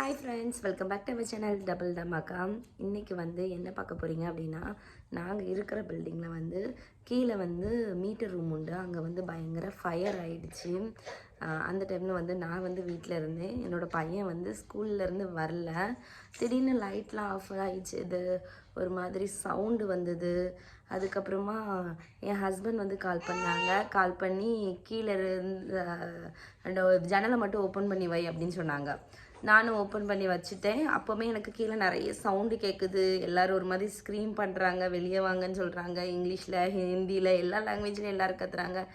Hi friends welcome back to our channel double Dhamaka இன்றைக்கி வந்து என்ன பார்க்க போகிறீங்க அப்படின்னா நாங்கள் இருக்கிற பில்டிங்கில் வந்து கீழே வந்து மீட்டர் ரூம் உண்டு. அங்கே வந்து பயங்கர ஃபயர் ஆகிடுச்சு அந்த டைமில் வந்து நான் வந்து வீட்டில் இருந்தேன். என்னோடய பையன் வந்து ஸ்கூல்லேருந்து வரல. திடீர்னு லைட்லாம் ஆஃப் ஆகிடுச்சு இது ஒரு மாதிரி சவுண்டு வந்தது. அதுக்கப்புறமா என் ஹஸ்பண்ட் வந்து கால் பண்ணாங்க. கால் பண்ணி கீழே இருந்த ஜன்னலை மட்டும் ஓப்பன் பண்ணி வை அப்படின்னு சொன்னாங்க. நானும் ஓப்பன் பண்ணி வச்சுட்டேன். அப்போவுமே எனக்கு கீழே நிறைய சவுண்டு கேட்குது எல்லாரும் ஒரு மாதிரி ஸ்க்ரீம் பண்ணுறாங்க வெளியே வாங்கன்னு சொல்கிறாங்க இங்கிலீஷில் ஹிந்தியில் எல்லா லாங்குவேஜ்லையும் எல்லாரும் கத்துறாங்க.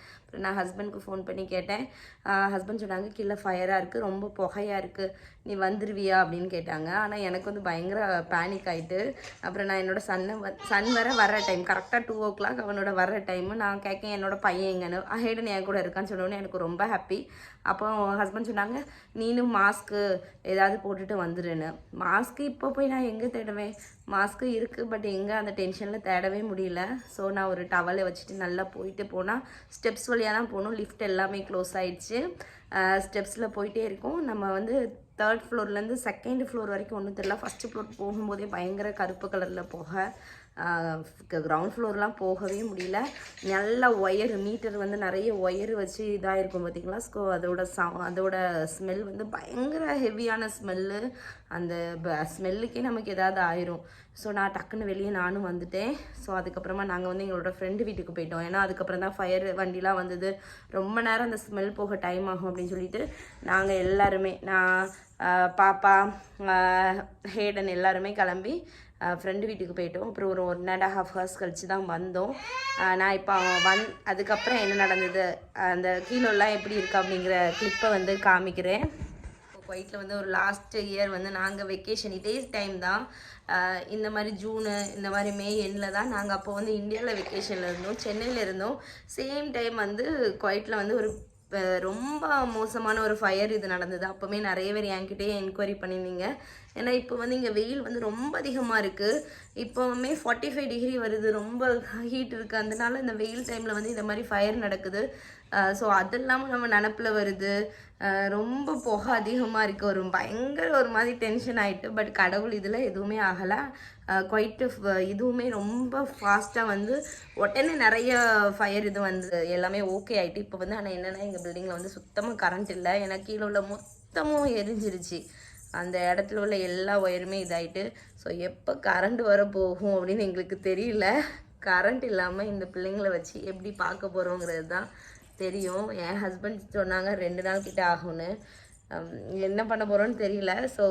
நான் ஹஸ்பண்ட்க்கு ஃபோன் பண்ணி கேட்டேன். ஹஸ்பண்ட் சொன்னாங்க கீழே ஃபயராக இருக்குது ரொம்ப புகையாக இருக்குது நீ வந்துருவியா? அப்படின்னு கேட்டாங்க. ஆனால் எனக்கு வந்து பயங்கர பேனிக் ஆகிட்டு அப்புறம் நான் என்னோடய சன்னை வ சன் வர வர டைம் கரெக்டாக டூ ஓ கிளாக் அவனோட வர டைமு நான் கேட்கேன் என்னோடய பையன் எங்கன்னு? ஹேடன் என் கூட இருக்கான்னு சொன்னோன்னே எனக்கு ரொம்ப ஹாப்பி அப்போ ஹஸ்பண்ட் சொன்னாங்க நீனும் மாஸ்க்கு ஏதாவது போட்டுட்டு வந்துடுன்னு மாஸ்க்கு இப்போ போய் நான் எங்கே தேடுவேன்? மாஸ்க்கு இருக்குது பட் எங்கே அந்த டென்ஷனில் தேடவே முடியல. ஸோ நான் ஒரு டவலை வச்சுட்டு நல்லா போயிட்டு போனால் ஸ்டெப்ஸ் வழி வழியாக தான் போகணும். லிஃப்ட் எல்லாமே க்ளோஸ் ஆகிடுச்சு ஸ்டெப்ஸில் போயிட்டே இருக்கோம். நம்ம வந்து தேர்ட் ஃப்ளோர்லேருந்து செகண்ட் ஃப்ளோர் வரைக்கும் ஒன்றும் தெரியல. ஃபஸ்ட்டு ஃப்ளோர் போகும்போதே பயங்கர கருப்பு கலரில் போக. கிரவுண்ட் ஃப்ளோர்லாம் போகவே முடியல. நல்ல ஒயர் மீட்டர் வந்து நிறைய ஒயர் வச்சு இதாக இருக்கும் பார்த்தீங்களா ஸோ அதோட ச அதோட ஸ்மெல் வந்து பயங்கர ஹெவியான ஸ்மெல்லு அந்த ஸ்மெல்லுக்கே நமக்கு எதாவது ஆயிரும். ஸோ நான் டக்குன்னு வெளியே நானும் வந்துட்டேன். ஸோ அதுக்கப்புறமா நாங்கள் வந்து எங்களோட ஃப்ரெண்டு வீட்டுக்கு போயிட்டோம். ஏன்னா அதுக்கப்புறம் தான் ஃபயர் வண்டிலாம் வந்தது. ரொம்ப நேரம் அந்த ஸ்மெல் போக டைம் ஆகும் அப்படின்னு சொல்லிட்டு நாங்கள் எல்லாருமே நான் பாப்பா ஹேடன் எல்லாருமே கிளம்பி ஃப்ரெண்டு வீட்டுக்கு போயிட்டோம். அப்புறம் ஒரு ஒன் அண்ட் ஹாஃப் ஹவர்ஸ் கழித்து தான் வந்தோம். நான் இப்போ வந் அதுக்கப்புறம் என்ன நடந்தது? அந்த கீழெல்லாம் எப்படி இருக்கு அப்படிங்கிற கிளிப்பை வந்து காமிக்கிறேன். குவைட்டில் வந்து ஒரு லாஸ்ட் இயர் வந்து நாங்கள் வெக்கேஷன் இதே டைம் தான். இந்த மாதிரி ஜூனு இந்த மாதிரி மே எண்டில் தான் நாங்கள் அப்போ வந்து இந்தியாவில் வெக்கேஷனில் இருந்தோம். சென்னையில் இருந்தோம். சேம் டைம் வந்து குவைட்டில் வந்து ஒரு இப்போ ரொம்ப மோசமான ஒரு ஃபயர் இது நடந்தது. அப்போவுமே நிறைய பேர் என்கிட்டயே என்கொயரி பண்ணியிருந்தீங்க. ஏன்னா இப்போ வந்து இங்கே வெயில் வந்து ரொம்ப அதிகமாக இருக்குது இப்போவுமே ஃபார்ட்டி ஃபைவ் டிகிரி வருது. ரொம்ப ஹீட் இருக்குது அதனால இந்த வெயில் டைமில் வந்து இந்த மாதிரி ஃபயர் நடக்குது. ஸோ அது இல்லாமல் நம்ம நினப்பில் வருது. ரொம்ப புகை அதிகமாக இருக்குது ஒரு பயங்கர ஒரு மாதிரி டென்ஷன் ஆகிட்டு பட் கடவுள் இதில் எதுவுமே ஆகலை. குவைட்டு இதுவுமே ரொம்ப ஃபாஸ்ட்டாக வந்து உடனே நிறைய ஃபயர் இது வந்து எல்லாமே ஓகே ஆகிட்டு இப்போ வந்து ஆனால் என்னென்னா எங்கள் பில்டிங்கில் வந்து சுத்தமாக கரண்ட் இல்லை. ஏன்னா கீழே உள்ள மொத்தமும் எரிஞ்சிருச்சு. அந்த இடத்துல உள்ள எல்லா ஒயருமே இதாயிட்டு. ஸோ எப்போ கரண்ட் வர போகும் அப்படின்னு எங்களுக்கு தெரியல. கரண்ட் இல்லாமல் இந்த பிள்ளைங்களை வச்சு எப்படி பார்க்க போகிறோங்கிறது தான் தெரியும். என் ஹஸ்பண்ட் சொன்னாங்க ரெண்டு நாள் கிட்ட ஆகும்னு. என்ன பண்ண போகிறோன்னு தெரியல. ஸோ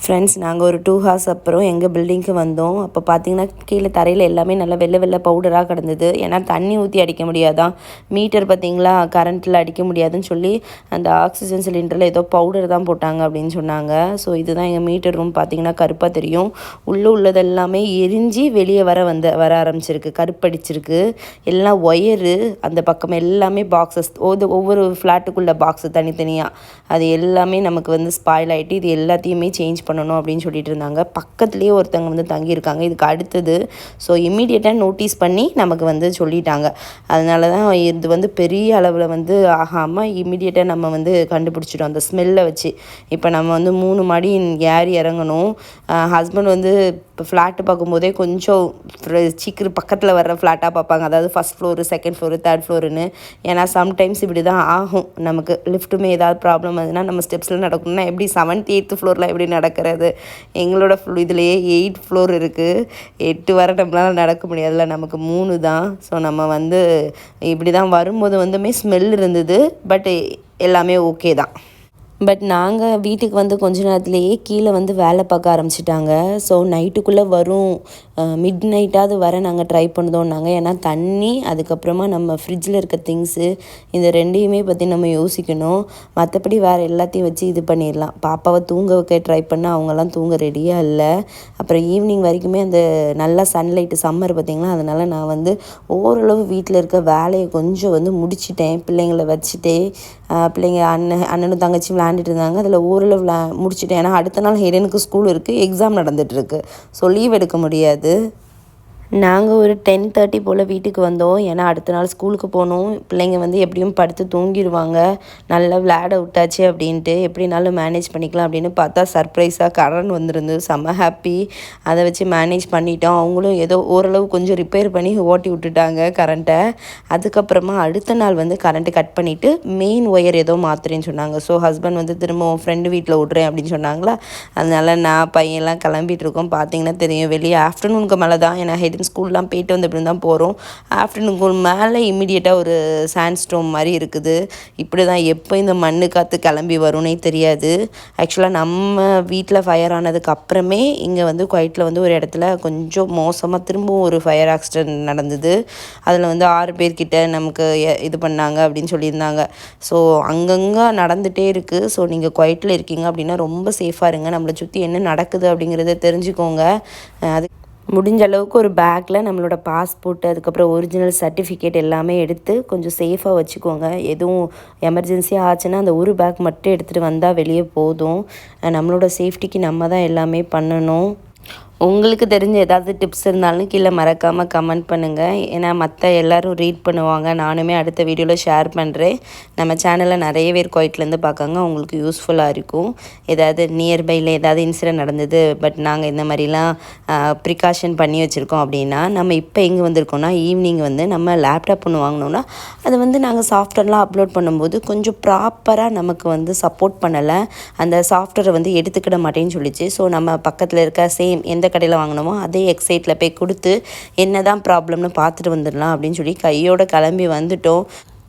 ஃப்ரெண்ட்ஸ் நாங்கள் ஒரு டூ ஹார்ஸ் அப்புறம் எங்கள் பில்டிங்க்கு வந்தோம். அப்போ பார்த்தீங்கன்னா கீழே தரையில் எல்லாமே நல்லா வெள்ளை வெள்ளை பவுடராக கிடந்தது. ஏன்னா தண்ணி ஊற்றி அடிக்க முடியாதான் மீட்டர் பார்த்தீங்களா கரண்ட்டில் அடிக்க முடியாதுன்னு சொல்லி அந்த ஆக்சிஜன் சிலிண்டரில் ஏதோ பவுடர் தான் போட்டாங்க அப்படின்னு சொன்னாங்க. ஸோ இதுதான் எங்கள் மீட்டர் ரூம் பார்த்தீங்கன்னா கருப்பாக தெரியும். உள்ளே உள்ளது எல்லாமே எரிஞ்சு வெளியே வர வந்து வர ஆரம்பிச்சிருக்கு. கருப்படிச்சிருக்கு. எல்லாம் ஒயரு அந்த பக்கம் எல்லாமே பாக்ஸஸ் ஒவ்வொரு ஃப்ளாட்டுக்குள்ள பாக்ஸு தனித்தனியாக அது எல்லாமே நமக்கு வந்து ஸ்பாயில் ஆகிட்டு இது எல்லாத்தையுமே சேஞ்ச் பண்ணணும் அப்படின்னு சொல்லிட்டு இருந்தாங்க. பக்கத்துலேயே ஒருத்தவங்க வந்து தங்கியிருக்காங்க. இதுக்கு அடுத்தது ஸோ இம்மீடியட்டாக நோட்டீஸ் பண்ணி நமக்கு வந்து சொல்லிட்டாங்க. அதனால தான் இது வந்து பெரிய அளவில் வந்து ஆகாமல் இம்மீடியட்டாக நம்ம வந்து கண்டுபிடிச்சிட்டோம். அந்த ஸ்மெல்லை வச்சு. இப்போ நம்ம வந்து மூணு மாடி ஏறி இறங்கணும். ஹஸ்பண்ட் வந்து இப்போ ஃப்ளாட்டு பார்க்கும்போதே கொஞ்சம் சீக்கிரம் பக்கத்தில் வர்ற ஃப்ளாட்டாக பார்ப்பாங்க. அதாவது first floor second floor third ஃப்ளோருன்னு ஏன்னா சம்டைம்ஸ் இப்படி தான் ஆகும். நமக்கு லிஃப்ட்டுமே ஏதாவது ப்ராப்ளம் அதுனா நம்ம ஸ்டெப்ஸில் நடக்கணும்னா எப்படி செவன்த் எயித்து ஃப்ளோரில் எப்படி நடக்கிறது? எங்களோட ஃப்ளோ இதுலேயே எயிட் ஃப்ளோர் இருக்குது எட்டு வரை நம்மளால நடக்க முடியாதுல்ல. நமக்கு மூணு தான். ஸோ நம்ம வந்து இப்படி தான் வரும்போது வந்துமே ஸ்மெல் இருந்தது. பட் எல்லாமே ஓகே தான். பட் நாங்கள் வீட்டுக்கு வந்து கொஞ்ச நேரத்துலேயே கீழே வந்து வேலை பார்க்க ஆரம்பிச்சிட்டாங்க. ஸோ நைட்டுக்குள்ளே வரும். மிட் நைட்டாவது வர நாங்கள் ட்ரை பண்ணுதோன்னாங்க. ஏன்னா தண்ணி அதுக்கப்புறமா நம்ம ஃப்ரிட்ஜில் இருக்க திங்ஸு இந்த ரெண்டையுமே பற்றி நம்ம யோசிக்கணும். மற்றபடி வேறு எல்லாத்தையும் வச்சு இது பண்ணிடலாம். பாப்பாவை தூங்க வைக்க ட்ரை பண்ணால் அவங்கெல்லாம் தூங்க ரெடியாக இல்லை. அப்புறம் ஈவினிங் வரைக்குமே அந்த நல்லா சன்லைட்டு சம்மர் பார்த்திங்களா? அதனால் நான் வந்து ஓரளவு வீட்டில் இருக்க வேலையை கொஞ்சம் வந்து முடிச்சிட்டேன். பிள்ளைங்களை வச்சுட்டே பிள்ளைங்க அண்ணன் அண்ணனும் தங்கச்சி விளாண்டுட்டு இருந்தாங்க அதில் ஊரில் விளா முடிச்சிட்டேன். ஏன்னா அடுத்த நாள் ஹெரனுக்கு ஸ்கூல் இருக்குது எக்ஸாம் நடந்துகிட்ருக்கு ஸோ லீவ் எடுக்க முடியாது. நாங்கள் ஒரு டென் தேர்ட்டி போல் வீட்டுக்கு வந்தோம். ஏன்னா அடுத்த நாள் ஸ்கூலுக்கு போகணும். பிள்ளைங்க வந்து எப்படியும் படுத்து தூங்கிடுவாங்க. நல்லா விளையாட விட்டாச்சு அப்படின்ட்டு எப்படினாலும் மேனேஜ் பண்ணிக்கலாம் அப்படின்னு பார்த்தா சர்ப்ரைஸாக கரண்ட் வந்துருந்து செம்ம ஹாப்பி அதை வச்சு மேனேஜ் பண்ணிட்டோம். அவங்களும் ஏதோ ஓரளவு கொஞ்சம் ரிப்பேர் பண்ணி ஓட்டி விட்டுட்டாங்க கரண்ட்டை அதுக்கப்புறமா அடுத்த நாள் வந்து கரண்ட்டு கட் பண்ணிவிட்டு மெயின் ஒயர் ஏதோ மாற்றுறேன்னு சொன்னாங்க. ஸோ ஹஸ்பண்ட் வந்து திரும்பவும் ஃப்ரெண்டு வீட்டில் விட்றேன் அப்படின்னு சொன்னாங்களா? அதனால நான் பையன்லாம் கிளம்பிட்டு இருக்கோம். பார்த்தீங்கன்னா தெரியும். வெளியே ஆஃப்டர்நூனுக்கு மேலே தான் ஏன்னா ஹெட் ஸ்கூல்லாம் போயிட்டு வந்து இப்படி தான் போகிறோம் ஆஃப்டர்நூன் மேலே இம்மிடியேட்டாக ஒரு சாண்ட் ஸ்டோம் மாதிரி இருக்குது. இப்படி தான் எப்போ இந்த மண்ணு காற்று கிளம்பி வரும்னே தெரியாது. ஆக்சுவலாக நம்ம வீட்டில் ஃபயர் ஆனதுக்கு அப்புறமே இங்கே வந்து குவைட்டில் வந்து ஒரு இடத்துல கொஞ்சம் மோசமாக திரும்பவும் ஒரு ஃபயர் ஆக்சிடென்ட் நடந்தது. அதில் வந்து ஆறு பேர்கிட்ட நமக்கு இது பண்ணாங்க அப்படின்னு சொல்லியிருந்தாங்க. ஸோ அங்கங்கே நடந்துகிட்டே இருக்குது ஸோ நீங்கள் குவைட்டில் இருக்கீங்க அப்படின்னா ரொம்ப சேஃபாக இருங்க. நம்மளை சுற்றி என்ன நடக்குது அப்படிங்கிறத தெரிஞ்சுக்கோங்க. அது முடிஞ்ச அளவுக்கு ஒரு பேக்கில் நம்மளோட பாஸ்போர்ட் அதுக்கப்புறம் ஒரிஜினல் சர்டிஃபிகேட் எல்லாமே எடுத்து கொஞ்சம் சேஃபாக வச்சுக்கோங்க. எதுவும் எமர்ஜென்சியாக ஆச்சுன்னா அந்த ஒரு பேக் மட்டும் எடுத்துகிட்டு வந்தால் வெளியே போதும். நம்மளோட சேஃப்டிக்கு நம்ம தான் எல்லாமே பண்ணணும். உங்களுக்கு தெரிஞ்ச ஏதாவது டிப்ஸ் இருந்தாலும் கீழே மறக்காமல் கமெண்ட் பண்ணுங்கள் ஏன்னா மற்ற எல்லோரும் ரீட் பண்ணுவாங்க. நானுமே அடுத்த வீடியோவில் ஷேர் பண்ணுறேன் நம்ம சேனலில் நிறைய பேர் கோயிட்லேருந்து பார்க்காங்க. அவங்களுக்கு யூஸ்ஃபுல்லாக இருக்கும். ஏதாவது நியர்பையில் ஏதாவது இன்சிடென்ட் நடந்தது பட் நாங்கள் இந்த மாதிரிலாம் ப்ரிகாஷன் பண்ணி வச்சுருக்கோம் அப்படின்னா நம்ம இப்போ எங்கே வந்திருக்கோம்னா ஈவினிங் வந்து நம்ம லேப்டாப் ஒன்று வாங்கினோன்னா அதை வந்து நாங்கள் சாஃப்ட்வேர்லாம் அப்லோட் பண்ணும்போது கொஞ்சம் ப்ராப்பராக நமக்கு வந்து சப்போர்ட் பண்ணலை. அந்த சாஃப்ட்வேரை வந்து எடுத்துக்கிட மாட்டேன்னு சொல்லிச்சு. ஸோ நம்ம பக்கத்தில் இருக்க சேம் எந்த கடையில் வாங்கினோமோ அதே எக்ஸைட்டில் போய் கொடுத்து என்ன தான் ப்ராப்ளம்னு பார்த்துட்டு வந்துடலாம் அப்படின்னு சொல்லி கையோட கிளம்பி வந்துட்டோம்.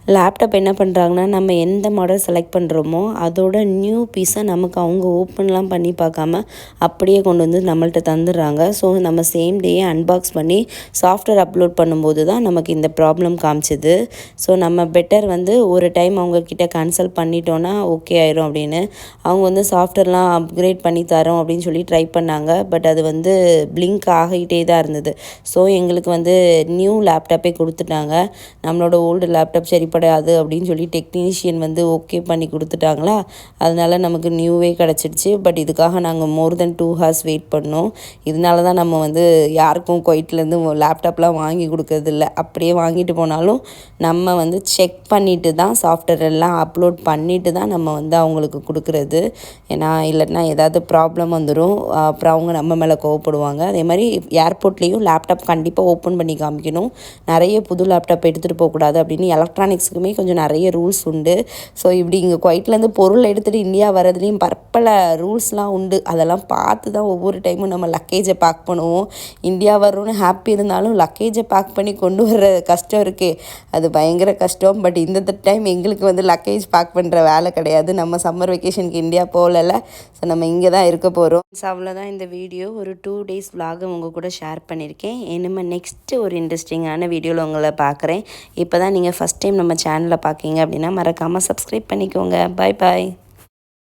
லேப்டாப் என்ன பண்ணுறாங்கன்னா நம்ம எந்த மாடல் செலக்ட் பண்ணுறோமோ அதோட நியூ பீஸை நமக்கு அவங்க ஓப்பன்லாம் பண்ணி பார்க்காம அப்படியே கொண்டு வந்து நம்மள்ட்ட தந்துடுறாங்க. ஸோ நம்ம சேம் டேயே அன்பாக்ஸ் பண்ணி சாஃப்ட்வேர் அப்லோட் பண்ணும்போது தான் நமக்கு இந்த ப்ராப்ளம் காமிச்சிது. ஸோ நம்ம பெட்டர் வந்து ஒரு டைம் அவங்கக்கிட்ட கன்சல்ட் பண்ணிட்டோன்னா ஓகே ஆயிரும் அப்படின்னு. அவங்க வந்து சாஃப்ட்வேர்லாம் அப்கிரேட் பண்ணி தரோம் அப்படின்னு சொல்லி ட்ரை பண்ணாங்க. பட் அது வந்து பிளிங்க் ஆகிட்டே தான் இருந்தது. ஸோ எங்களுக்கு வந்து நியூ லேப்டாப்பே கொடுத்துட்டாங்க. நம்மளோட ஓல்டு லேப்டாப் சரி தேவைப்படாது அப்படின்னு சொல்லி டெக்னீஷியன் வந்து ஓகே பண்ணி கொடுத்துட்டாங்களா? அதனால நமக்கு நியூவே கிடச்சிடுச்சு. பட் இதுக்காக நாங்கள் more than two hours wait பண்ணோம். இதனால தான் நம்ம வந்து யாருக்கும் கொயிட்லேருந்து லேப்டாப்லாம் வாங்கி கொடுக்கறதில்ல அப்படியே வாங்கிட்டு போனாலும் நம்ம வந்து செக் பண்ணிவிட்டு தான் சாஃப்ட்வேர் எல்லாம் அப்லோட் பண்ணிவிட்டு தான் நம்ம வந்து அவங்களுக்கு கொடுக்குறது. ஏன்னா இல்லைன்னா ஏதாவது ப்ராப்ளம் வந்துடும் அப்புறம் அவங்க நம்ம மேலே கோவப்படுவாங்க. அதே மாதிரி ஏர்போர்ட்லேயும் லேப்டாப் கண்டிப்பாக ஓப்பன் பண்ணி காமிக்கணும். நிறைய புது லேப்டாப் எடுத்துகிட்டு போகக்கூடாது அப்படின்னு எலக்ட்ரானிக்ஸ் எலக்ட்ரானிக்ஸுக்குமே கொஞ்சம் நிறைய ரூல்ஸ் உண்டு. ஸோ இப்படி இங்கே குவைட்லேருந்து பொருள் எடுத்துகிட்டு இந்தியா வரதுலேயும் பற்பல ரூல்ஸ்லாம் உண்டு. அதெல்லாம் பார்த்து தான் ஒவ்வொரு டைமும் நம்ம லக்கேஜை பேக் பண்ணுவோம். இந்தியா வரோன்னு ஹாப்பி இருந்தாலும் லக்கேஜை பேக் பண்ணி கொண்டு வர கஷ்டம் இருக்கே. அது பயங்கர கஷ்டம். பட் இந்த டைம் எங்களுக்கு வந்து லக்கேஜ் பேக் பண்ணுற வேலை கிடையாது. நம்ம சம்மர் வெக்கேஷனுக்கு இந்தியா போகல ஸோ நம்ம இங்கே தான் இருக்க போகிறோம் ஸோ அவ்வளோதான் இந்த வீடியோ ஒரு டூ டேஸ் விலாகை உங்கள் கூட ஷேர் பண்ணியிருக்கேன். இனிமேல் நெக்ஸ்ட்டு ஒரு இன்ட்ரெஸ்டிங்கான வீடியோவில் உங்களை பார்க்குறேன். இப்போ தான் நீங்கள் ஃபஸ்ட் டைம் நம்ம நம்ம சேனலை பார்க்கிங்க அப்படின்னா மறக்காமல் சப்ஸ்கிரைப் பண்ணிக்கோங்க. பாய் பாய்